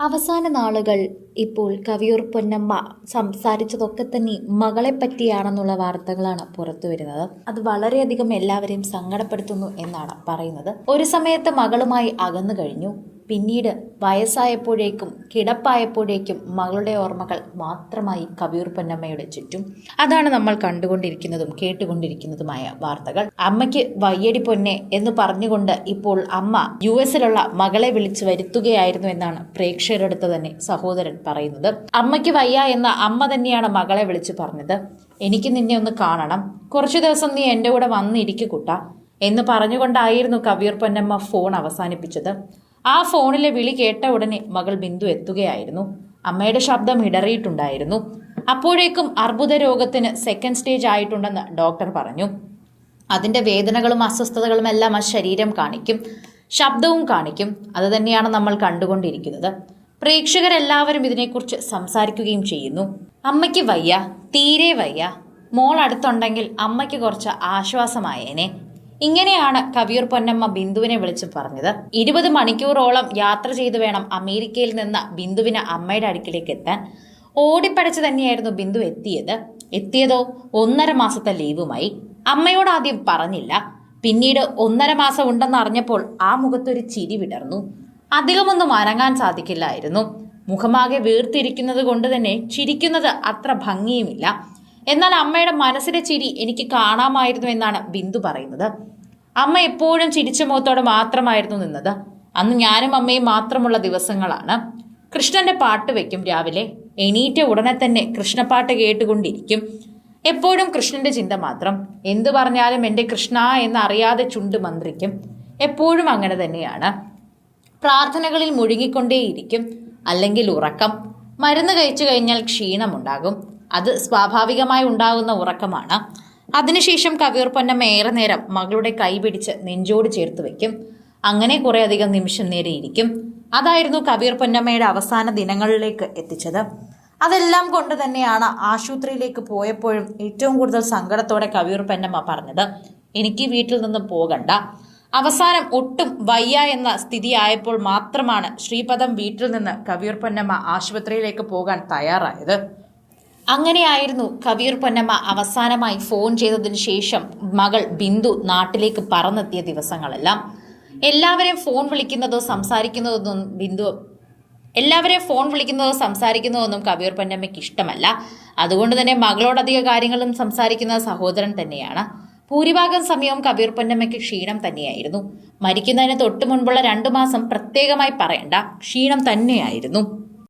അവസാന നാളുകൾ ഇപ്പോൾ കവിയൂർ പൊന്നമ്മ സംസാരിച്ചതൊക്കെ തന്നെ മകളെ പറ്റിയാണെന്നുള്ള വാർത്തകളാണ് പുറത്തു വരുന്നത്. അത് വളരെയധികം എല്ലാവരെയും സങ്കടപ്പെടുത്തുന്നു എന്നാണ് പറയുന്നത്. ഒരു സമയത്ത് മകളുമായി അകന്നു കഴിഞ്ഞു. പിന്നീട് വയസ്സായപ്പോഴേക്കും കിടപ്പായപ്പോഴേക്കും മകളുടെ ഓർമ്മകൾ മാത്രമായി കവിയൂർ പൊന്നമ്മയുടെ ചുറ്റും. അതാണ് നമ്മൾ കണ്ടുകൊണ്ടിരിക്കുന്നതും കേട്ടുകൊണ്ടിരിക്കുന്നതുമായ വാർത്തകൾ. അമ്മയ്ക്ക് വയ്യടി പൊന്നെ എന്ന് പറഞ്ഞുകൊണ്ട് ഇപ്പോൾ അമ്മ യു എസിലുള്ള മകളെ വിളിച്ചു വരുത്തുകയായിരുന്നു എന്നാണ് പ്രേക്ഷകരടുത്ത് തന്നെ സഹോദരൻ പറയുന്നത്. അമ്മയ്ക്ക് വയ്യ എന്ന അമ്മ തന്നെയാണ് മകളെ വിളിച്ചു പറഞ്ഞത്. എനിക്ക് നിന്നെ ഒന്ന് കാണണം. കുറച്ചു ദിവസം നീ എന്റെ കൂടെ വന്നിരിക്കു കുട്ട എന്ന് പറഞ്ഞുകൊണ്ടായിരുന്നു കവിയൂർ പൊന്നമ്മ ഫോൺ അവസാനിപ്പിച്ചത്. ആ ഫോണിലെ വിളി കേട്ട ഉടനെ മകൾ ബിന്ദു എത്തുകയായിരുന്നു. അമ്മയുടെ ശബ്ദം ഇടറിയിട്ടുണ്ടായിരുന്നു. അപ്പോഴേക്കും അർബുദ രോഗത്തിന് സെക്കൻഡ് സ്റ്റേജ് ആയിട്ടുണ്ടെന്ന് ഡോക്ടർ പറഞ്ഞു. അതിന്റെ വേദനകളും അസ്വസ്ഥതകളും എല്ലാം ആ ശരീരം കാണിക്കും. ശബ്ദവും കാണിക്കും. അത് തന്നെയാണ് നമ്മൾ കണ്ടുകൊണ്ടിരിക്കുന്നത്. പ്രേക്ഷകരെല്ലാവരും ഇതിനെക്കുറിച്ച് സംസാരിക്കുകയും ചെയ്യുന്നു. അമ്മയ്ക്ക് വയ്യ തീരെ വയ്യ. മോൾ അടുത്തുണ്ടെങ്കിൽ അമ്മയ്ക്ക് കുറച്ച് ആശ്വാസമായേനെ. ഇങ്ങനെയാണ് കവിയൂർ പൊന്നമ്മ ബിന്ദുവിനെ വിളിച്ചു പറഞ്ഞത്. ഇരുപത് മണിക്കൂറോളം യാത്ര ചെയ്തു വേണം അമേരിക്കയിൽ നിന്ന് ബിന്ദുവിന് അമ്മയുടെ അടുക്കിലേക്ക് എത്താൻ. ഓടിപ്പടച്ച് തന്നെയായിരുന്നു ബിന്ദു എത്തിയത്. എത്തിയതോ ഒന്നര മാസത്തെ ലീവുമായി. അമ്മയോട് ആദ്യം പറഞ്ഞില്ല. പിന്നീട് ഒന്നര മാസം ഉണ്ടെന്ന് അറിഞ്ഞപ്പോൾ ആ മുഖത്തൊരു ചിരി വിടർന്നു. അധികമൊന്നും അനങ്ങാൻ സാധിക്കില്ലായിരുന്നു. മുഖമാകെ വീർത്തിരിക്കുന്നത് കൊണ്ട് തന്നെ ചിരിക്കുന്നത് അത്ര ഭംഗിയുമില്ല. എന്നാൽ അമ്മയുടെ മനസ്സിലെ ചിരി എനിക്ക് കാണാമായിരുന്നു എന്നാണ് ബിന്ദു പറയുന്നത്. അമ്മ എപ്പോഴും ചിരിച്ച മുഖത്തോടെ മാത്രമായിരുന്നു നിന്നത്. അന്ന് ഞാനും അമ്മയും മാത്രമുള്ള ദിവസങ്ങളാണ്. കൃഷ്ണന്റെ പാട്ട് വെക്കും രാവിലെ. എണീറ്റ ഉടനെ തന്നെ കൃഷ്ണപ്പാട്ട് കേട്ടുകൊണ്ടിരിക്കും. എപ്പോഴും കൃഷ്ണന്റെ ചിന്ത മാത്രം. എന്തു പറഞ്ഞാലും എന്റെ കൃഷ്ണ എന്ന് അറിയാതെ ചുണ്ട് മന്ത്രിക്കും. എപ്പോഴും അങ്ങനെ തന്നെയാണ്. പ്രാർത്ഥനകളിൽ മുഴുകിക്കൊണ്ടേയിരിക്കും. അല്ലെങ്കിൽ ഉറക്കം. മരുന്ന് കഴിച്ചു കഴിഞ്ഞാൽ ക്ഷീണമുണ്ടാകും. അത് സ്വാഭാവികമായി ഉണ്ടാകുന്ന ഉറക്കമാണ്. അതിനുശേഷം കവിയൂർ പൊന്നമ്മ ഏറെ നേരം മകളുടെ കൈ പിടിച്ച് നെഞ്ചോട് ചേർത്ത് വെക്കും അങ്ങനെ കുറേ അധികം നിമിഷം നേരെ ഇരിക്കും അതായിരുന്നു കവിയൂർ പൊന്നമ്മയുടെ അവസാന ദിനങ്ങളിലേക്ക് എത്തിച്ചത്. അതെല്ലാം കൊണ്ട് തന്നെയാണ് ആശുപത്രിയിലേക്ക് പോയപ്പോഴും ഏറ്റവും കൂടുതൽ സങ്കടത്തോടെ കവിയൂർ പൊന്നമ്മ പറഞ്ഞത്. എനിക്ക് വീട്ടിൽ നിന്നും പോകണ്ട. അവസാനം ഒട്ടും വയ്യ എന്ന സ്ഥിതി ആയപ്പോൾ മാത്രമാണ് ശ്രീപദം വീട്ടിൽ നിന്ന് കവിയൂർ പൊന്നമ്മ ആശുപത്രിയിലേക്ക് പോകാൻ തയ്യാറായത്. അങ്ങനെയായിരുന്നു കവിയൂർ പൊന്നമ്മ അവസാനമായി ഫോൺ ചെയ്തതിന് ശേഷം മകൾ ബിന്ദു നാട്ടിലേക്ക് പറന്നെത്തിയ ദിവസങ്ങളെല്ലാം. എല്ലാവരെയും ഫോൺ വിളിക്കുന്നതോ സംസാരിക്കുന്നതൊന്നും ബിന്ദു എല്ലാവരെയും ഫോൺ വിളിക്കുന്നതോ സംസാരിക്കുന്നതൊന്നും കവിയൂർ പൊന്നമ്മയ്ക്ക് ഇഷ്ടമല്ല. അതുകൊണ്ട് തന്നെ മകളോടധിക കാര്യങ്ങളും സംസാരിക്കുന്ന സഹോദരൻ തന്നെയാണ്. ഭൂരിഭാഗം സമയവും കബീർ പൊന്നമ്മയ്ക്ക് ക്ഷീണം തന്നെയായിരുന്നു. മരിക്കുന്നതിന് തൊട്ടു മുൻപുള്ള രണ്ടു മാസം പ്രത്യേകമായി പറയണ്ട ക്ഷീണം തന്നെയായിരുന്നു.